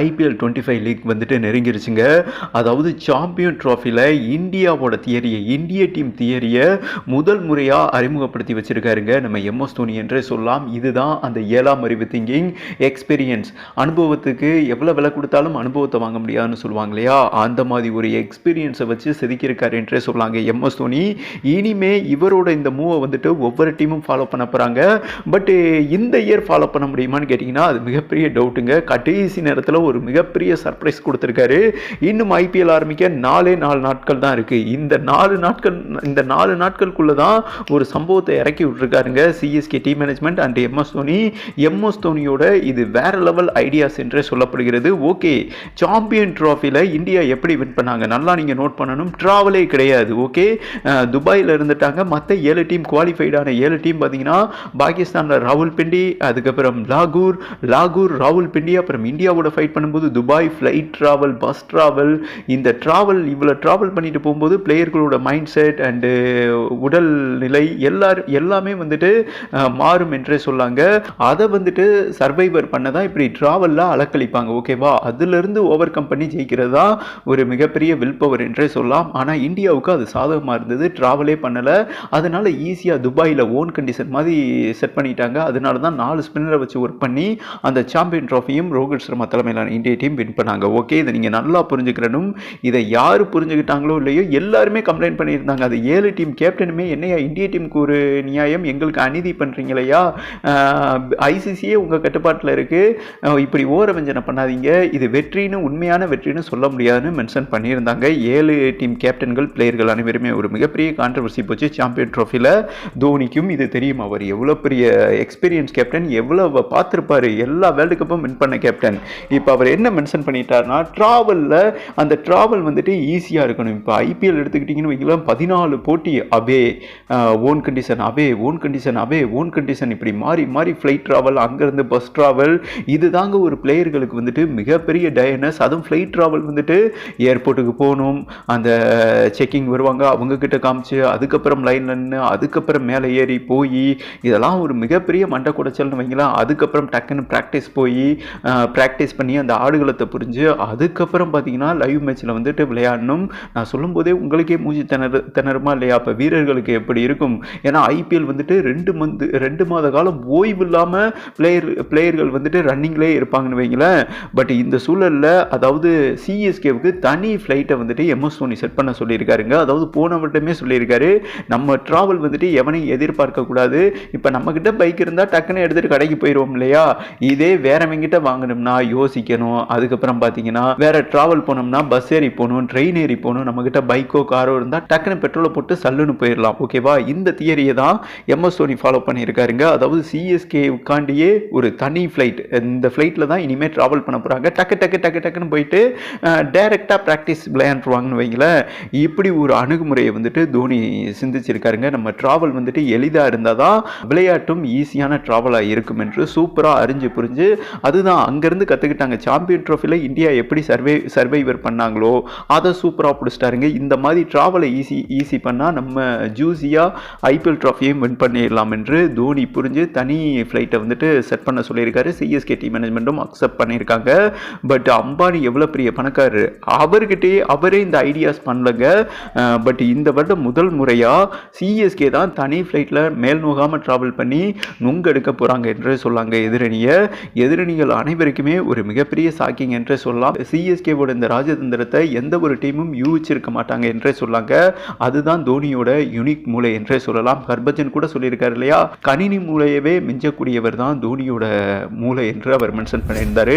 IPL twenty five league வந்துட்டு நெருங்கிருச்சுங்க. அதாவது champion ட்ராஃபியில் இந்தியாவோட தியரியை இந்திய டீம் தியரியை முதல் முறையாக அறிமுகப்படுத்தி வச்சுருக்காருங்க. நம்ம எம்எஸ் தோனி என்றே சொல்லலாம். இதுதான் அந்த ஏழாம் அறிவு திங்கிங் எக்ஸ்பீரியன்ஸ் அனுபவத்துக்கு எவ்வளோ விலை கொடுத்தாலும் அனுபவத்தை வாங்க முடியாதுன்னு சொல்லுவாங்க இல்லையா? அந்த மாதிரி ஒரு எக்ஸ்பீரியன்ஸை வச்சு செதுக்கியிருக்காரு என்றே சொல்லாங்க எம்எஸ் தோனி. இனிமே இவரோட இந்த மூவை வந்துட்டு ஒவ்வொரு டீமும் ஃபாலோ பண்ண போகிறாங்க பட் இந்த இயர் ஃபாலோ பண்ண முடியுமான்னு கேட்டிங்கன்னா அது மிகப்பெரிய டவுட்டுங்க கடைசி நேரத்தில் ஒரு மிகப்பெரிய சர்ப்ரைஸ் கொடுத்துருக்காரு. இன்னும் ஐபிஎல் ஆரம்பிக்க நாலே நாலு நாட்கள் தான் இருக்குது இந்த நாலு நாட்கள் இந்த நாலு நாட்களுக்குள்ள தான் ஒரு சம்பவத்தை இறக்கி விட்டுருக்காருங்க CSK team management and MS Dhoni MS தோனியோட இது வேற லெவல் ஐடியாஸ் என்றே சொல்லப்படுகிறது. ஓகே சாம்பியன் ட்ராஃபியில் இந்தியா எப்படி வின் பண்ணாங்க? நல்லா நீங்கள் நோட் பண்ணணும். ட்ராவலே கிடையாது. ஓகே துபாயில் இருந்துட்டாங்க. மற்ற ஏழு டீம் குவாலிஃபைடான ஏழு டீம் பார்த்தீங்கன்னா பாகிஸ்தானில் ராகுல் பிண்டி அதுக்கப்புறம் லாகூர் லாகூர் ராகுல் பிண்டி அப்புறம் இந்தியாவோட ஃபைட் பண்ணும்போது Dubai flight travel bus travel இந்த ட்ராவல் இவ்வளோ ட்ராவல் பண்ணிட்டு போகும்போது பிளேயர்களோட மைண்ட் செட் அண்டு உடல் நிலை எல்லாரும் எல்லாமே வந்துட்டு uh, மாறும் என்றே சொல்லாங்க. அதை வந்துட்டு சர்வைவர் பண்ண தான் இப்படி ட்ராவலில் அலக்களிப்பாங்க ஓகேவா அதுலேருந்து ஓவர் கம் பண்ணி ஜெயிக்கிறது தான் ஒரு மிகப்பெரிய வில் பவர் என்றே சொல்லலாம். ஆனால் இந்தியாவுக்கு அது சாதகமாக இருந்தது ட்ராவலே பண்ணலை. அதனால ஈஸியாக துபாயில் ஓன் கண்டிஷன் மாதிரி செட் பண்ணிட்டாங்க. அதனால தான் நாலு ஸ்பின்னரை வச்சு ஒர்க் பண்ணி அந்த சாம்பியன் ட்ராஃபியும் ரோஹித் சர்மா தலைமையிலான இந்திய டீம் வின் பண்ணாங்க. ஓகே இதை நீங்கள் நல்லா புரிஞ்சுக்கிறனும். இதை யார் புரிஞ்சுக்கிட்டாங்களோ இல்லையோ எல்லாருமே கம்ப்ளைண்ட் பண்ணியிருந்தாங்க. அது ஏழு டீம் கேப்டனுமே என்னையா இந்திய டீமுக்கு ஒரு நியாயம்? எங்களுக்கு அநீதி பண்ணுறீங்களையா ஐசிசியே உங்கள் கட்டுப்பாட்டில் இருக்குது இப்படி ஓரவஞ்சனை பண்ணாதீங்க. இது வெற்றின்னு உண்மையான வெற்றின்னு சொல்ல முடியாதுன்னு மென்ஷன் பண்ணியிருந்தாங்க. ஏழு டீம் கேப்டன்கள் பிளேயர்கள் அனைவருமே ஒரு மிகப்பெரிய கான்ட்ரவர்சி போச்சு. சாம்பியன் ட்ரோஃபியில் தோனிக்கும் இது தெரியும். அவர் எவ்வளோ பெரிய எக்ஸ்பீரியன்ஸ் கேப்டன் எவ்வளோ பார்த்துருப்பார்? எல்லா வேர்ல்டு கப்பும் வின் பண்ண கேப்டன் இப்போ அவர் என்ன மென்ஷன் பண்ணிட்டாருன்னா ட்ராவலில் அந்த ட்ராவல் வந்துட்டு ஈஸியாக இருக்கணும். இப்போ ஐபிஎல் எடுத்துக்கிட்டிங்கன்னு வைக்கலாம் பதினாலு போட்டி away own condition away own condition away own condition இப்படி மாறி மாறி ஃப்ளைட் ட்ராவல் அங்கேருந்து பஸ் ட்ராவல் இது தாங்க ஒரு பிளேயர்களுக்கு வந்துட்டு மிகப்பெரிய டயனஸ் அதுவும் ஃப்ளைட் ட்ராவல் வந்துட்டு ஏர்போர்ட்டுக்கு போகணும். அந்த செக்கிங் வருவாங்க அவங்கக்கிட்ட காமிச்சு அதுக்கப்புறம் லைன் நின்று அதுக்கப்புறம் மேலே ஏறி போய் இதெல்லாம் ஒரு மிகப்பெரிய மண்டை குடைச்சல்னு வைங்களா அதுக்கப்புறம் டக்குன்னு ப்ராக்டிஸ் போய் ப்ராக்டிஸ் பண்ணி அந்த ஆடுகளத்தை புரிஞ்சு அதுக்கப்புறம் பார்த்தீங்கன்னா லைவ் மேட்ச்சில் வந்துட்டு விளையாடணும். நான் சொல்லும்போதே உங்களுக்கே மூச்சு திணறு திணறுமா இல்லையா? அப்போ வீரர்களுக்கு எப்படி இருக்கும்? ஏன்னா ஐபிஎல் வந்துட்டு ரெண்டு மந்த் ரெண்டு மாத காலம் ஓய்வு இல்லாமல் பிளேயர் பிளேயர்கள் வந்துட்டு ரன்னிங்லேயே இருப்பாங்கன்னு வைங்களேன். பட் இந்த சூழலில் அதாவது சிஎஸ்கேவுக்கு தனி ஃப்ளைட்டை வந்துட்டு எம்எஸ் தோனி செட் பண்ண சொல்லியிருக்காருங்க. அதாவது போனவர்கிட்டமே சொல்லியிருக்காரு. நம்ம ட்ராவல் வந்துட்டு எவனையும் எதிர்பார்க்கக்கூடாது இப்போ நம்மக்கிட்ட பைக் இருந்தால் டக்குன்னு எடுத்துகிட்டு கடைக்கு போயிடுவோம் இல்லையா? இதே வேறவங்கிட்ட வாங்கணும்னா யோசிக்கணும் அதுக்கப்புறம் பார்த்தீங்கன்னா வேற ட்ராவல் போனோம்னா பஸ் ஏறி போகணும் ட்ரெயின் ஏறி போகணும். நம்மக்கிட்ட பைக்கோ காரோ இருந்தால் டக்குன்னு பெட்ரோலை போட்டு சல்லுன்னு போயிடலாம் ஓகேவா இந்த தியரியை தான் எம்எஸ் தோனி ஃபாலோ பண்ணியிருக்காருங்க அதாவது சிஎஸ்கேவுக்காண்டியே ஒரு தனி ஃப்ளைட் இந்த ஃப்ளைட்டில் தான் இனிமேல் ட்ராவல் பண்ண போகிறாங்க டக்கு டக்கு டக்கு டக்குன்னு போயிட்டு டைரெக்டாக ப்ராக்டிஸ் விளையாண்டுருவாங்கன்னு வைங்களேன். இப்படி ஒரு அணுகுமுறையை வந்துட்டு தோனி சிந்திச்சிருக்காருங்க. நம்ம ட்ராவல் வந்துட்டு எளிதாக இருந்தால் தான் விளையாட்டும் ஈஸியான ட்ராவலாக இருக்கும் என்று சூப்பராக அறிஞ்சு புரிஞ்சு அதுதான் அங்கேருந்து கற்றுக்கிட்டாங்க சாம்பியன் ட்ரோஃபியில் இந்தியா எப்படி சர்வே சர்வைவர் பண்ணாங்களோ அதை சூப்பராக பிடிச்சிட்டாருங்க. இந்த மாதிரி ட்ராவலை ஈஸி ஈஸி பண்ணால் நம்ம ஜூஸியாக ஐபிஎல் ட்ராஃபியையும் வின் பண்ணிடலாம் என்று தோனி புரிஞ்சு தனி ஃப்ளைட்டை வந்துட்டு செட் பண்ண சொல்லியிருக்காரு. சிஎஸ்கே டீம் மேனேஜ்மெண்ட்டும் அக்செப்ட் பண்ணியிருக்காங்க. பட் அம்பானி எவ்வளோ பெரிய பணக்காரர்? அவர்கிட்டயே அவரே இந்த ஐடியாஸ் பண்ணலங்க. பட் இந்த வருடம் முதல் முறையாக சிஎஸ்கே தான் தனி ஃப்ளைட்டில் மேல் நோகாமல் ட்ராவல் பண்ணி நுங்கெடுக்க போகிறாங்க என்று சொல்லாங்க எதிரணியை. எதிரணிகள் அனைவருக்குமே ஒரு மிக மிகப்பெரிய சாக்கிங் என்றே சொல்லலாம். சிஎஸ்கேவோட இந்த ராஜதந்திரத்தை எந்த ஒரு டீமும் யூகிச்சிருக்க மாட்டாங்க என்றே சொல்லாங்க. அதுதான் தோனியோட யுனிக் மூளை என்றே சொல்லலாம். ஹர்பஜன் கூட சொல்லியிருக்காரு இல்லையா? கணினி மூளையவே மிஞ்சக்கூடியவர் தான் தோனியோட மூளை என்று அவர் மென்ஷன் பண்ணியிருந்தார்.